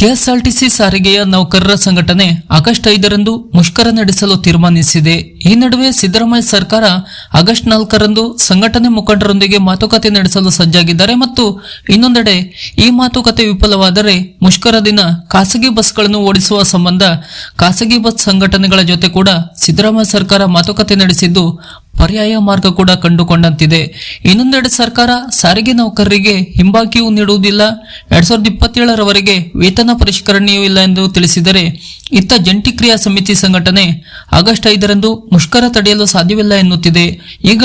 KSRTC ಸಾರಿಗೆಯ ನೌಕರರ ಸಂಘಟನೆ ಆಗಸ್ಟ್ ಐದರಂದು ಮುಷ್ಕರ ನಡೆಸಲು ತೀರ್ಮಾನಿಸಿದೆ. ಈ ನಡುವೆ ಸಿದ್ದರಾಮಯ್ಯ ಸರ್ಕಾರ ಆಗಸ್ಟ್ ನಾಲ್ಕರಂದು ಸಂಘಟನೆ ಮುಖಂಡರೊಂದಿಗೆ ಮಾತುಕತೆ ನಡೆಸಲು ಸಜ್ಜಾಗಿದ್ದಾರೆ ಮತ್ತು ಇನ್ನೊಂದೆಡೆ ಈ ಮಾತುಕತೆ ವಿಫಲವಾದರೆ ಮುಷ್ಕರ ದಿನ ಖಾಸಗಿ ಬಸ್ಗಳನ್ನು ಓಡಿಸುವ ಸಂಬಂಧ ಖಾಸಗಿ ಬಸ್ ಸಂಘಟನೆಗಳ ಜೊತೆ ಕೂಡ ಸಿದ್ದರಾಮಯ್ಯ ಸರ್ಕಾರ ಮಾತುಕತೆ ನಡೆಸಿದ್ದು ಪರ್ಯಾಯ ಮಾರ್ಗ ಕೂಡ ಕಂಡುಕೊಂಡಂತಿದೆ. ಇನ್ನೊಂದೆಡೆ ಸರ್ಕಾರ ಸಾರಿಗೆ ನೌಕರರಿಗೆ ಹಿಂಬಾಕಿಯೂ ನೀಡುವುದಿಲ್ಲ. ಎರಡ್ ಸಾವಿರದ ಇಪ್ಪತ್ತೇಳರವರೆಗೆ ವೇತನ ಪರಿಷ್ಕರಣೆಯೂ ಇಲ್ಲ ಎಂದು ತಿಳಿಸಿದರೆ ಇತ್ತ ಜಂಟಿ ಕ್ರಿಯಾ ಸಮಿತಿ ಸಂಘಟನೆ ಆಗಸ್ಟ್ ಐದರಂದು ಮುಷ್ಕರ ತಡೆಯಲು ಸಾಧ್ಯವಿಲ್ಲ ಎನ್ನುತ್ತಿದೆ. ಈಗ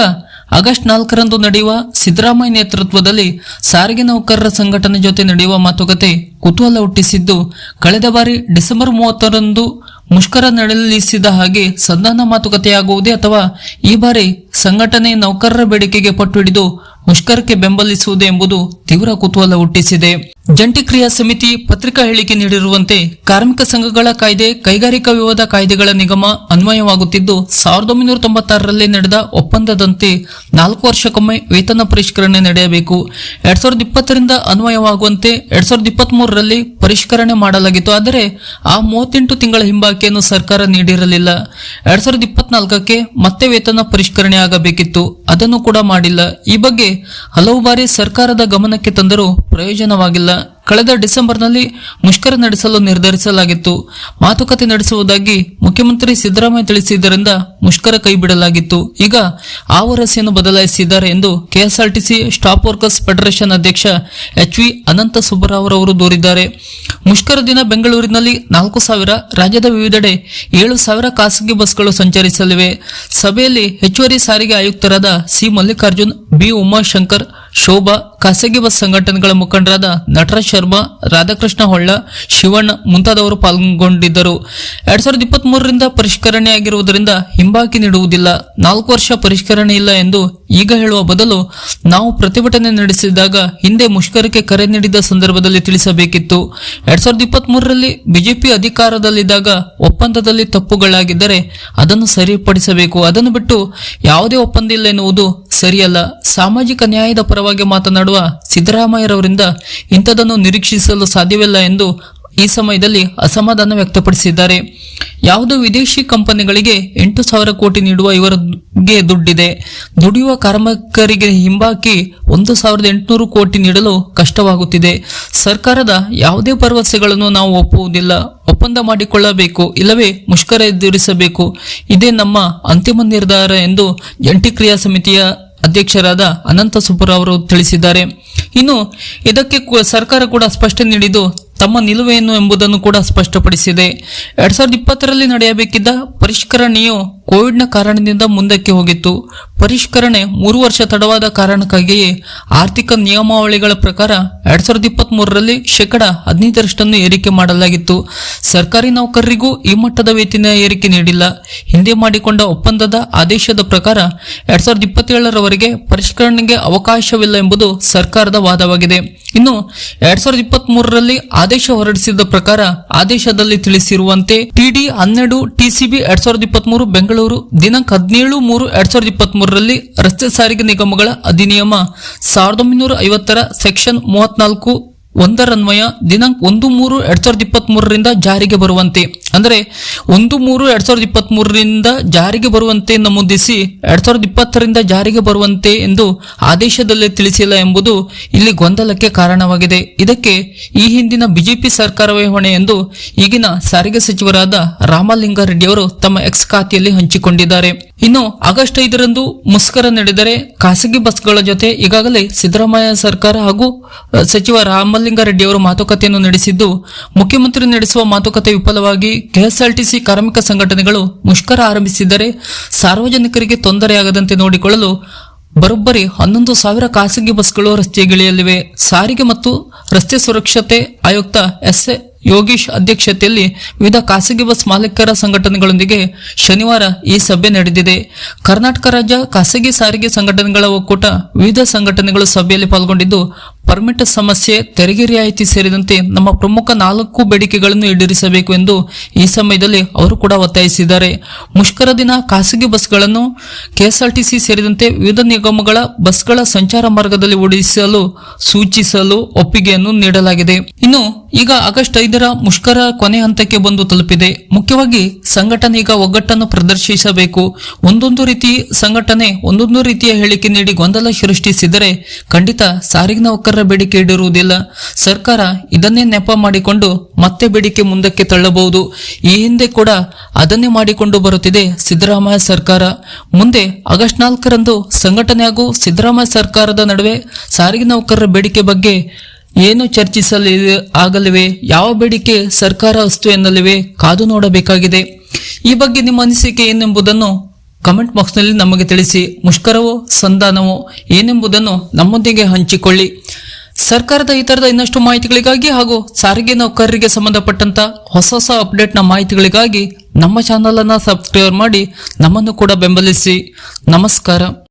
ಆಗಸ್ಟ್ ನಾಲ್ಕರಂದು ನಡೆಯುವ ಸಿದ್ದರಾಮಯ್ಯ ನೇತೃತ್ವದಲ್ಲಿ ಸಾರಿಗೆ ನೌಕರರ ಸಂಘಟನೆ ಜೊತೆ ನಡೆಯುವ ಮಾತುಕತೆ ಕುತೂಹಲ ಹುಟ್ಟಿಸಿದ್ದು, ಕಳೆದ ಬಾರಿ ಡಿಸೆಂಬರ್ ಮೂವತ್ತರಂದು ಮುಷ್ಕರ ನಡೆಸಿದ ಹಾಗೆ ಸಂಧಾನ ಮಾತುಕತೆಯಾಗುವುದೇ ಅಥವಾ ಈ ಬಾರಿ ಸಂಘಟನೆ ನೌಕರರ ಬೇಡಿಕೆಗೆ ಪಟ್ಟು ಹಿಡಿದು ಮುಷ್ಕರಕ್ಕೆ ಬೆಂಬಲಿಸುವುದೇ ಎಂಬುದು ತೀವ್ರ ಕುತೂಹಲ ಹುಟ್ಟಿಸಿದೆ. ಜಂಟಿ ಕ್ರಿಯಾ ಸಮಿತಿ ಪತ್ರಿಕಾ ಹೇಳಿಕೆ ನೀಡಿರುವಂತೆ ಕಾರ್ಮಿಕ ಸಂಘಗಳ ಕಾಯ್ದೆ, ಕೈಗಾರಿಕಾ ವಿವಾದ ಕಾಯ್ದೆಗಳ ನಿಗಮ ಅನ್ವಯವಾಗುತ್ತಿದ್ದು, ಸಾವಿರದ ಒಂಬೈನೂರ ತೊಂಬತ್ತಾರರಲ್ಲಿ ನಡೆದ ಒಪ್ಪಂದದಂತೆ ನಾಲ್ಕು ವರ್ಷಕ್ಕೊಮ್ಮೆ ವೇತನ ಪರಿಷ್ಕರಣೆ ನಡೆಯಬೇಕು. ಎರಡ್ ಸಾವಿರದ ಇಪ್ಪತ್ತರಿಂದ ಅನ್ವಯವಾಗುವಂತೆ ಎರಡ್ ಸಾವಿರದ ಇಪ್ಪತ್ತ್ ಮೂರರಲ್ಲಿ ಪರಿಷ್ಕರಣೆ ಮಾಡಲಾಗಿತ್ತು. ಆದರೆ, ಆ ಮೂವತ್ತೆಂಟು ತಿಂಗಳ ಹಿಂಬಾಕಿಯನ್ನು ಸರ್ಕಾರ ನೀಡಿರಲಿಲ್ಲ. ಎರಡ್ ಸಾವಿರದ ಇಪ್ಪತ್ನಾಲ್ಕಕ್ಕೆ ಮತ್ತೆ ವೇತನ ಪರಿಷ್ಕರಣೆ ಆಗಬೇಕಿತ್ತು. ಅದನ್ನು ಕೂಡ ಮಾಡಿಲ್ಲ. ಈ ಬಗ್ಗೆ ಹಲವು ಬಾರಿ ಸರ್ಕಾರದ ಗಮನಕ್ಕೆ ತಂದರೂ ಪ್ರಯೋಜನವಾಗಿಲ್ಲ. ಕಳೆದ ಡಿಸೆಂಬರ್ನಲ್ಲಿ ಮುಷ್ಕರ ನಡೆಸಲು ನಿರ್ಧರಿಸಲಾಗಿತ್ತು. ಮಾತುಕತೆ ನಡೆಸುವುದಾಗಿ ಮುಖ್ಯಮಂತ್ರಿ ಸಿದ್ದರಾಮಯ್ಯ ತಿಳಿಸಿದ್ದರಿಂದ ಮುಷ್ಕರ ಕೈಬಿಡಲಾಗಿತ್ತು. ಈಗ ಆ ವರಸೆಯನ್ನು ಬದಲಾಯಿಸಿದ್ದಾರೆ ಎಂದು ಕೆಎಸ್ಆರ್ಟಿಸಿ ಸ್ಟಾಪ್ ವರ್ಕರ್ಸ್ ಫೆಡರೇಷನ್ ಅಧ್ಯಕ್ಷ ಎಚ್ ವಿ ಅನಂತ ಸುಬ್ಬರಾವ್ ಅವರು ದೂರಿದ್ದಾರೆ. ಮುಷ್ಕರ ದಿನ ಬೆಂಗಳೂರಿನಲ್ಲಿ ನಾಲ್ಕು ಸಾವಿರ, ರಾಜ್ಯದ ವಿವಿಧೆಡೆ ಏಳು ಸಾವಿರ ಖಾಸಗಿ ಬಸ್ಗಳು ಸಂಚರಿಸಲಿವೆ. ಸಭೆಯಲ್ಲಿ ಹೆಚ್ಚುವರಿ ಸಾರಿಗೆ ಆಯುಕ್ತರಾದ ಸಿ ಮಲ್ಲಿಕಾರ್ಜುನ್, ಬಿ ಉಮಾಶಂಕರ್, ಶೋಭಾ ಖಾಸಗಿ ಬಸ್ ಸಂಘಟನೆಗಳ ಮುಖಂಡರಾದ ನಟರಾಜ್ ಶರ್ಮಾ, ರಾಧಾಕೃಷ್ಣ ಹೊಳ್ಳ, ಶಿವಣ್ಣ ಮುಂತಾದವರು ಪಾಲ್ಗೊಂಡಿದ್ದರು. ಎರಡ್ ಸಾವಿರದ ಇಪ್ಪತ್ತ್ ಮೂರರಿಂದ ಪರಿಷ್ಕರಣೆ ಆಗಿರುವುದರಿಂದ ಹಿಂಬಾಕಿ ನೀಡುವುದಿಲ್ಲ. ನಾಲ್ಕು ವರ್ಷ ಪರಿಷ್ಕರಣೆ ಇಲ್ಲ ಎಂದು ಈಗ ಹೇಳುವ ಬದಲು ನಾವು ಪ್ರತಿಭಟನೆ ನಡೆಸಿದಾಗ ಹಿಂದೆ ಮುಷ್ಕರಕ್ಕೆ ಕರೆ ನೀಡಿದ ಸಂದರ್ಭದಲ್ಲಿ ತಿಳಿಸಬೇಕಿತ್ತು. ಎರಡ್ ಸಾವಿರದ ಇಪ್ಪತ್ತ್ ಮೂರರಲ್ಲಿ ಬಿಜೆಪಿ ಅಧಿಕಾರದಲ್ಲಿದ್ದಾಗ ಒಪ್ಪಂದದಲ್ಲಿ ತಪ್ಪುಗಳಾಗಿದ್ದರೆ ಅದನ್ನು ಸರಿಪಡಿಸಬೇಕು. ಅದನ್ನು ಬಿಟ್ಟು ಯಾವುದೇ ಒಪ್ಪಂದ ಇಲ್ಲ ಎನ್ನುವುದು ಸರಿಯಲ್ಲ. ಸಾಮಾಜಿಕ ನ್ಯಾಯದ ಪರವಾಗಿ ಮಾತನಾಡುವ ಸಿದ್ದರಾಮಯ್ಯರವರಿಂದ ಇಂಥದನ್ನು ನಿರೀಕ್ಷಿಸಲು ಸಾಧ್ಯವಿಲ್ಲ ಎಂದು ಈ ಸಮಯದಲ್ಲಿ ಅಸಮಾಧಾನ ವ್ಯಕ್ತಪಡಿಸಿದ್ದಾರೆ. ಯಾವುದೋ ವಿದೇಶಿ ಕಂಪನಿಗಳಿಗೆ ಎಂಟು ಸಾವಿರ ಕೋಟಿ ನೀಡುವ ಇವರಿಗೆ ದುಡ್ಡಿದೆ. ದುಡಿಯುವ ಕಾರ್ಮಿಕರಿಗೆ ಹಿಂಬಾಕಿ ಒಂದು ಸಾವಿರದ ಎಂಟುನೂರು ಕೋಟಿ ನೀಡಲು ಕಷ್ಟವಾಗುತ್ತಿದೆ. ಸರ್ಕಾರದ ಯಾವುದೇ ಭರವಸೆಗಳನ್ನು ನಾವು ಒಪ್ಪುವುದಿಲ್ಲ. ಒಪ್ಪಂದ ಮಾಡಿಕೊಳ್ಳಬೇಕು, ಇಲ್ಲವೇ ಮುಷ್ಕರ ಎದುರಿಸಬೇಕು. ಇದೇ ನಮ್ಮ ಅಂತಿಮ ನಿರ್ಧಾರ ಎಂದು ಜಂಟಿ ಕ್ರಿಯಾ ಸಮಿತಿಯ ಅಧ್ಯಕ್ಷರಾದ ಅನಂತ ಸುಬ್ಬರಾವ್ ಅವರು ತಿಳಿಸಿದ್ದಾರೆ. ಇನ್ನು ಇದಕ್ಕೆ ಸರ್ಕಾರ ಕೂಡ ಸ್ಪಷ್ಟನೆ ನೀಡಿದ್ದು ತಮ್ಮ ನಿಲುವೇನು ಎಂಬುದನ್ನು ಕೂಡ ಸ್ಪಷ್ಟಪಡಿಸಿದೆ. ಎರಡ್ ಸಾವಿರದ ಇಪ್ಪತ್ತರಲ್ಲಿ ನಡೆಯಬೇಕಿದ್ದ ಪರಿಷ್ಕರಣೆಯು ಕೋವಿಡ್ನ ಕಾರಣದಿಂದ ಮುಂದಕ್ಕೆ ಹೋಗಿತ್ತು. ಪರಿಷ್ಕರಣೆ ಮೂರು ವರ್ಷ ತಡವಾದ ಕಾರಣಕ್ಕಾಗಿಯೇ ಆರ್ಥಿಕ ನಿಯಮಾವಳಿಗಳ ಪ್ರಕಾರ ಎರಡ್ ಸಾವಿರದ ಇಪ್ಪತ್ತ್ ಮೂರರಲ್ಲಿ ಶೇಕಡ ಹದಿನೈದರಷ್ಟನ್ನು ಏರಿಕೆ ಮಾಡಲಾಗಿತ್ತು. ಸರ್ಕಾರಿ ನೌಕರರಿಗೂ ಈ ಮಟ್ಟದ ವೇತನ ಏರಿಕೆ ನೀಡಿಲ್ಲ. ಹಿಂದೆ ಮಾಡಿಕೊಂಡ ಒಪ್ಪಂದದ ಆದೇಶದ ಪ್ರಕಾರ ಎರಡ್ ಸಾವಿರದ ಇಪ್ಪತ್ತೇಳರವರೆಗೆ ಪರಿಷ್ಕರಣೆಗೆ ಅವಕಾಶವಿಲ್ಲ ಎಂಬುದು ಸರ್ಕಾರದ ವಾದವಾಗಿದೆ. ಇನ್ನು ಎರಡ್ ಸಾವಿರದ ಇಪ್ಪತ್ತ್ ಮೂರರಲ್ಲಿ ಆದೇಶ ಹೊರಡಿಸಿದ ಪ್ರಕಾರ ಆದೇಶದಲ್ಲಿ ತಿಳಿಸಿರುವಂತೆ ಟಿಡಿ ಹನ್ನೆರಡು ಟಿಸಿಬಿ ಎರಡ್ ಸಾವಿರದ ಇಪ್ಪತ್ತ್ ಮೂರು ಬೆಂಗಳೂರು ದಿನಾಂಕ ಹದಿನೇಳು ಮೂರು ಎರಡ್ ಸಾವಿರದ ಇಪ್ಪತ್ತ್ ಮೂರರಲ್ಲಿ ರಸ್ತೆ ಸಾರಿಗೆ ನಿಗಮಗಳ ಅಧಿನಿಯಮ ಸಾವಿರದ ಒಂಬೈನೂರ ಐವತ್ತರ ಸೆಕ್ಷನ್ ಮೂವತ್ನಾಲ್ಕು ಒಂದರನ್ವಯ ದಿನಾಂಕ ಒಂದು ಮೂರು ಎರಡ್ ಸಾವಿರದ ಇಪ್ಪತ್ತ್ ಮೂರರಿಂದ ಜಾರಿಗೆ ಬರುವಂತೆ. ಅಂದರೆ ಒಂದು ಮೂರು ಎರಡ್ ಸಾವಿರದ ಇಪ್ಪತ್ತ್ ಮೂರರಿಂದ ಜಾರಿಗೆ ಬರುವಂತೆ ನಮೂದಿಸಿ ಎರಡ್ ಸಾವಿರದ ಇಪ್ಪತ್ತರಿಂದ ಜಾರಿಗೆ ಬರುವಂತೆ ಎಂದು ಆದೇಶದಲ್ಲಿ ತಿಳಿಸಿಲ್ಲ ಎಂಬುದು ಇಲ್ಲಿ ಗೊಂದಲಕ್ಕೆ ಕಾರಣವಾಗಿದೆ. ಇದಕ್ಕೆ ಈ ಹಿಂದಿನ ಬಿಜೆಪಿ ಸರ್ಕಾರವೇ ಹೊಣೆ ಎಂದು ಈಗಿನ ಸಾರಿಗೆ ಸಚಿವರಾದ ರಾಮಲಿಂಗಾರೆಡ್ಡಿಯವರು ತಮ್ಮ ಎಕ್ಸ್ ಖಾತೆಯಲ್ಲಿ ಹಂಚಿಕೊಂಡಿದ್ದಾರೆ. ಇನ್ನು ಆಗಸ್ಟ್ ಐದರಂದು ಮುಷ್ಕರ ನಡೆದರೆ ಖಾಸಗಿ ಬಸ್ಗಳ ಜೊತೆ ಈಗಾಗಲೇ ಸಿದ್ದರಾಮಯ್ಯ ಸರ್ಕಾರ ಹಾಗೂ ಸಚಿವ ರಾಮಲಿಂಗಾರೆಡ್ಡಿ ಅವರು ಮಾತುಕತೆಯನ್ನು ನಡೆಸಿದ್ದು, ಮುಖ್ಯಮಂತ್ರಿ ನಡೆಸುವ ಮಾತುಕತೆ ವಿಫಲವಾಗಿ ಕೆಎಸ್ಆರ್ಟಿಸಿ ಕಾರ್ಮಿಕ ಸಂಘಟನೆಗಳು ಮುಷ್ಕರ ಆರಂಭಿಸಿದರೆ ಸಾರ್ವಜನಿಕರಿಗೆ ತೊಂದರೆಯಾಗದಂತೆ ನೋಡಿಕೊಳ್ಳಲು ಬರೋಬ್ಬರಿ ಹನ್ನೊಂದು ಸಾವಿರ ಖಾಸಗಿ ಬಸ್ಗಳು ರಸ್ತೆಗಿಳಿಯಲಿವೆ. ಸಾರಿಗೆ ಮತ್ತು ರಸ್ತೆ ಸುರಕ್ಷತೆ ಆಯುಕ್ತ ಎಸ್ ಯೋಗೀಶ್ ಅಧ್ಯಕ್ಷತೆಯಲ್ಲಿ ವಿವಿಧ ಖಾಸಗಿ ಬಸ್ ಮಾಲೀಕರ ಸಂಘಟನೆಗಳೊಂದಿಗೆ ಶನಿವಾರ ಈ ಸಭೆ ನಡೆದಿದೆ. ಕರ್ನಾಟಕ ರಾಜ್ಯ ಖಾಸಗಿ ಸಾರಿಗೆ ಸಂಘಟನೆಗಳ ಒಕ್ಕೂಟ ವಿವಿಧ ಸಂಘಟನೆಗಳು ಸಭೆಯಲ್ಲಿ ಪಾಲ್ಗೊಂಡಿದ್ದು ಪರ್ಮಿಟ್ ಸಮಸ್ಯೆ ತೆರಿಗೆ ರಿಯಾಯಿತಿ ಸೇರಿದಂತೆ ನಮ್ಮ ಪ್ರಮುಖ ನಾಲ್ಕು ಬೇಡಿಕೆಗಳನ್ನು ಈಡೇರಿಸಬೇಕು ಎಂದು ಈ ಸಮಯದಲ್ಲಿ ಅವರು ಕೂಡ ಒತ್ತಾಯಿಸಿದ್ದಾರೆ. ಮುಷ್ಕರ ದಿನ ಖಾಸಗಿ ಬಸ್ಗಳನ್ನು ಕೆಎಸ್ಆರ್ಟಿಸಿ ಸೇರಿದಂತೆ ವಿವಿಧ ನಿಗಮಗಳ ಬಸ್ಗಳ ಸಂಚಾರ ಮಾರ್ಗದಲ್ಲಿ ಓಡಿಸಲು ಸೂಚಿಸಲು ಒಪ್ಪಿಗೆಯನ್ನು ನೀಡಲಾಗಿದೆ. ಇನ್ನು ಈಗ ಆಗಸ್ಟ್ ಐದರ ಮುಷ್ಕರ ಕೊನೆ ಹಂತಕ್ಕೆ ಬಂದು ತಲುಪಿದೆ. ಮುಖ್ಯವಾಗಿ ಸಂಘಟನೆ ಈಗ ಒಗ್ಗಟ್ಟನ್ನು ಪ್ರದರ್ಶಿಸಬೇಕು. ಒಂದೊಂದು ರೀತಿ ಸಂಘಟನೆ ಒಂದೊಂದು ರೀತಿಯ ಹೇಳಿಕೆ ನೀಡಿ ಗೊಂದಲ ಸೃಷ್ಟಿಸಿದರೆ ಖಂಡಿತ ಸಾರಿಗೆ ನೌಕರರ ಬೇಡಿಕೆ ಈಡೇರುವುದಿಲ್ಲ ಸರ್ಕಾರ ಇದನ್ನೇ ನೆಪ ಮಾಡಿಕೊಂಡು ಮತ್ತೆ ಬೇಡಿಕೆ ಮುಂದಕ್ಕೆ ತಳ್ಳಬಹುದು. ಈ ಹಿಂದೆ ಕೂಡ ಅದನ್ನೇ ಮಾಡಿಕೊಂಡು ಬರುತ್ತಿದೆ ಸಿದ್ದರಾಮಯ್ಯ ಸರ್ಕಾರ. ಮುಂದೆ ಆಗಸ್ಟ್ ನಾಲ್ಕರಂದು ಸಂಘಟನೆ ಹಾಗೂ ಸಿದ್ದರಾಮಯ್ಯ ಸರ್ಕಾರದ ನಡುವೆ ಸಾರಿಗೆ ನೌಕರರ ಬೇಡಿಕೆ ಬಗ್ಗೆ ಏನು ಚರ್ಚಿಸಲಿ ಆಗಲಿವೆ? ಯಾವ ಬೇಡಿಕೆ ಸರ್ಕಾರ ಅಸ್ತು ಎನ್ನಲಿವೆ? ಕಾದು ನೋಡಬೇಕಾಗಿದೆ. ಈ ಬಗ್ಗೆ ನಿಮ್ಮ ಅನಿಸಿಕೆ ಏನೆಂಬುದನ್ನು ಕಮೆಂಟ್ ಬಾಕ್ಸ್ನಲ್ಲಿ ನಮಗೆ ತಿಳಿಸಿ. ಮುಷ್ಕರವೋ ಸಂಧಾನವೋ ಏನೆಂಬುದನ್ನು ನಮ್ಮೊಂದಿಗೆ ಹಂಚಿಕೊಳ್ಳಿ. ಸರ್ಕಾರದ ಈ ತರದ ಇನ್ನಷ್ಟು ಮಾಹಿತಿಗಳಿಗಾಗಿ ಹಾಗೂ ಸಾರಿಗೆ ನೌಕರರಿಗೆ ಸಂಬಂಧಪಟ್ಟಂತ ಹೊಸ ಹೊಸ ಅಪ್ಡೇಟ್ನ ಮಾಹಿತಿಗಳಿಗಾಗಿ ನಮ್ಮ ಚಾನಲ್ ಅನ್ನ ಸಬ್ಸ್ಕ್ರೈಬ್ ಮಾಡಿ ನಮ್ಮನ್ನು ಕೂಡ ಬೆಂಬಲಿಸಿ. ನಮಸ್ಕಾರ.